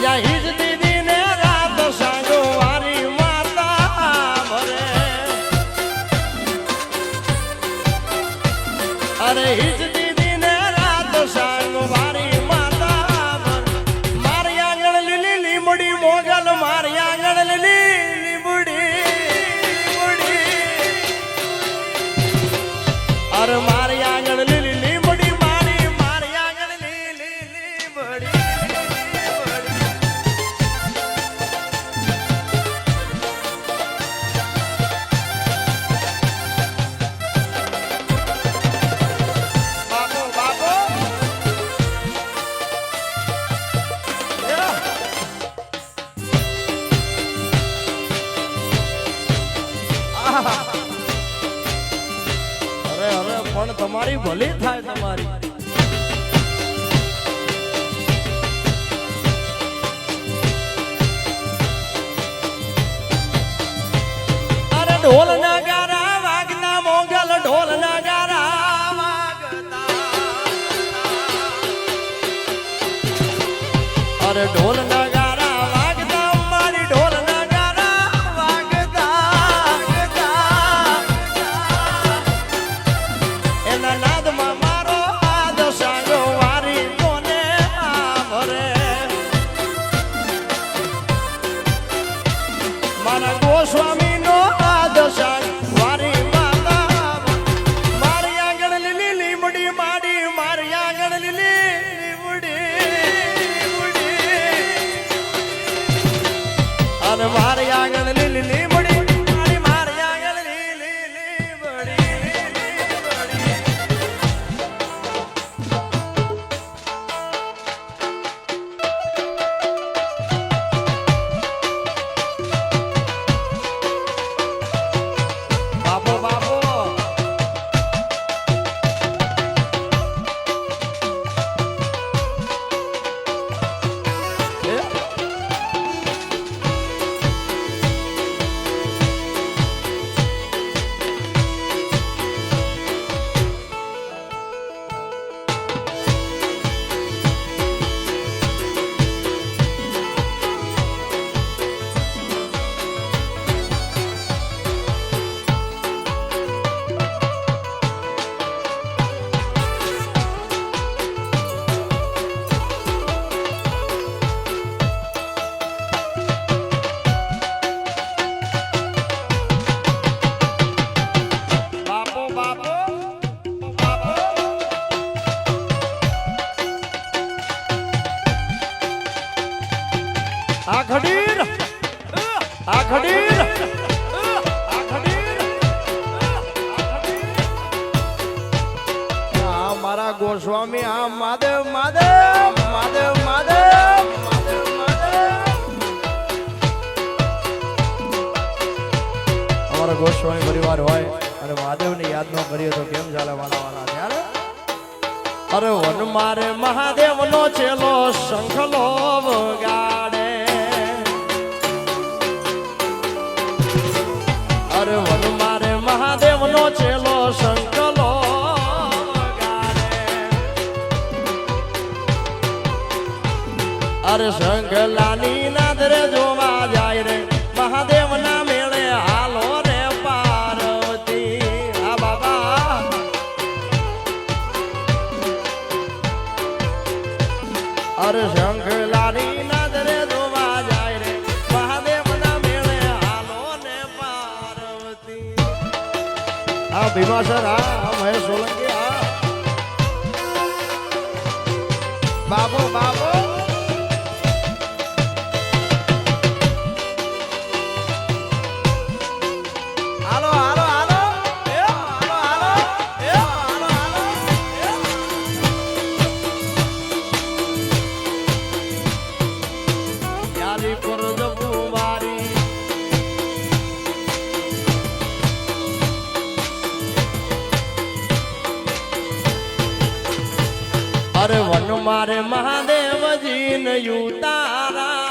yeah, તમારી ભલી થાય તમારી. ઢોલ નગારા વાગતા મોગલ ઢોલ નગારા વાગતા. ઢોલ નગારા મારા ગોસ્વામી મારા ગોસ્વામી આ માધવ માધવ માધવ માધવ અમારો ગોસ્વામી પરિવાર હોય અને મહાદેવને યાદ ન કરીએ તો કેમ ચાલે વાલા વાલા ત્યારે? અરે વન મારે મહાદેવનો ચેલો શંખલો વગાડે અરે શંખલાની નાદરે જોવા જાય રે. મહાદેવ ના મેળે હાલો રે પાર્વતી. આ બાબા. અરે શંખલાની નાદરે જોવા જાય રે. મહાદેવ ના મેળે હાલો ને પાર્વતી. આ ભીમાસર, આ મહેશ સોલંકી, આ. બાબો બાબો. અરે વન મારે મહાદેવજી ને યુતારા.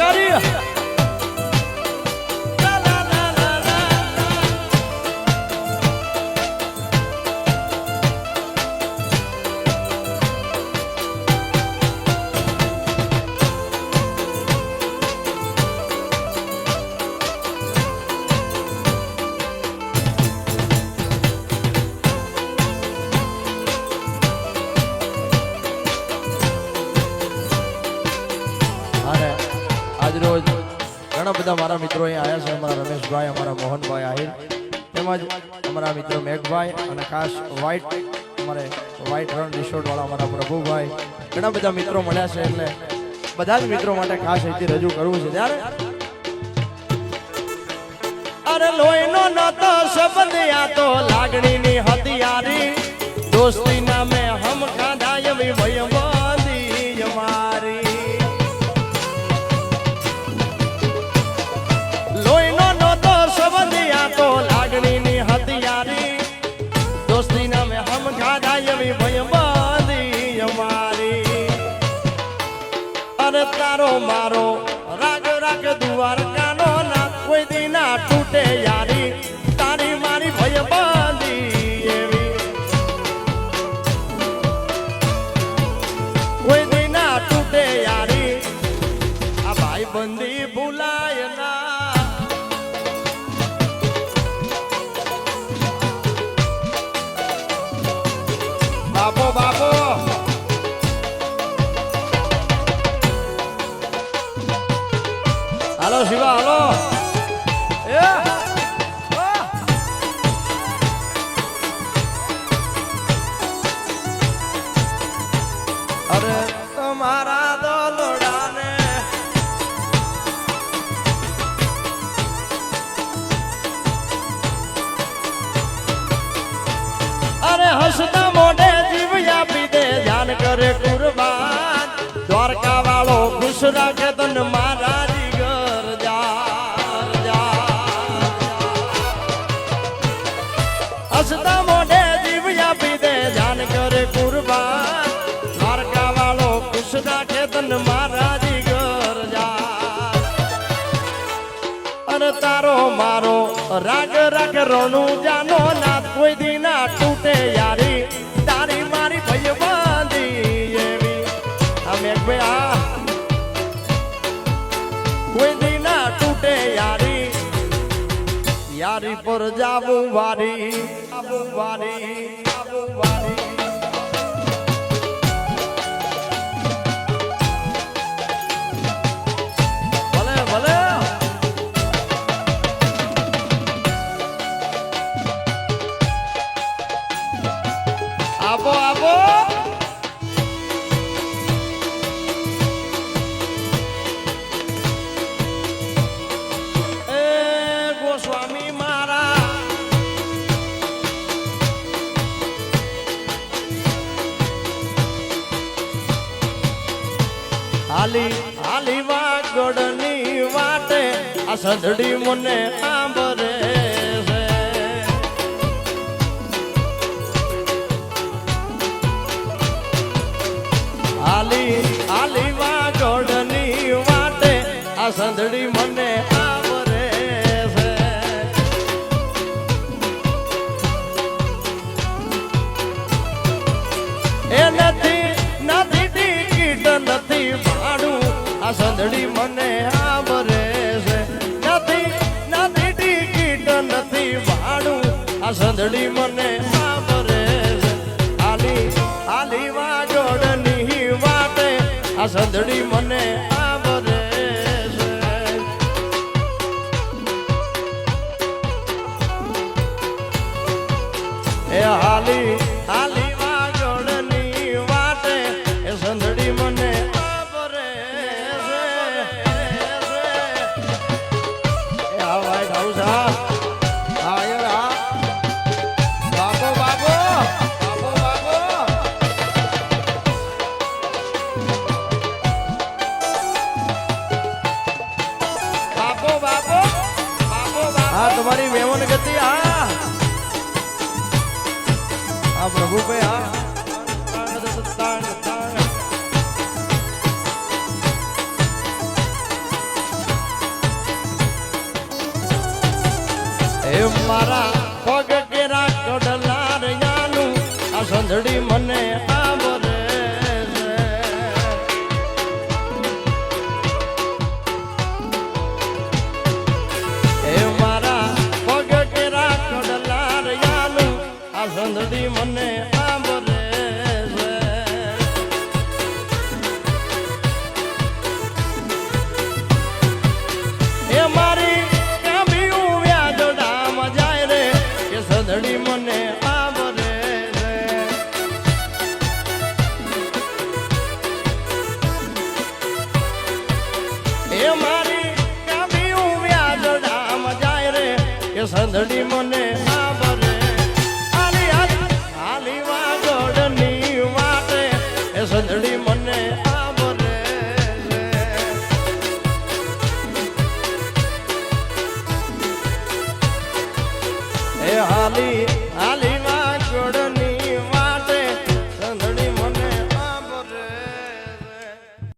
આ આજરોજ ઘણા બધા મારા મિત્રો અહીંયા આવ્યા છે. અમારા રમેશભાઈ, અમારા મોહનભાઈ, આહિર, તેમજ અમારા મિત્રો મેઘભાઈ અને ખાસ વ્હાઈટ અમારે વ્હાઈટ રણ રિસોર્ટવાળા અમારા પ્રભુભાઈ. ઘણા બધા મિત્રો મળ્યા છે એટલે બધા જ મિત્રો માટે ખાસ અહીંથી રજૂ કરવું છે. ત્યારે અરે લોહીનો નતો સંબંધ આ તો લાગણીની હથિયારી. દોસ્તી તારો તમારા દોલડાને. અરે હસતા મોઢે જીવ આપી દે, ધ્યાન કરે કુરબાન. દ્વારકા વાળો ખુશ રાખે તન મારા હસતા રાગ રાગ જાનો ના કોઈ દી ના તૂટે યારી. તારી મારી ભય બાંધી એવી. અમે આ કોઈ દી ના તૂટે યારી. યારી પર જાવું વારી આવું વારી. આપો આપો. એ ગોસ્વામી મારા હાલી હાલી વાગડની વાટે આ સંધડી મને આંબરે. એ નથી નથી ટિકિટ, નથી ભાડું. આ મને આવરે નથી નથી ટિકિટ, નથી ભાડું. આ મને આવરે આલી હાલી વાગડની વાટે આ સંધડી મને આવરે છે. એ હાલી તમારી મેમન ગતિ આ આ પ્રભુ ભાઈ આ મારા પગ કેરા કડલા રયાનું આ સંધડી મને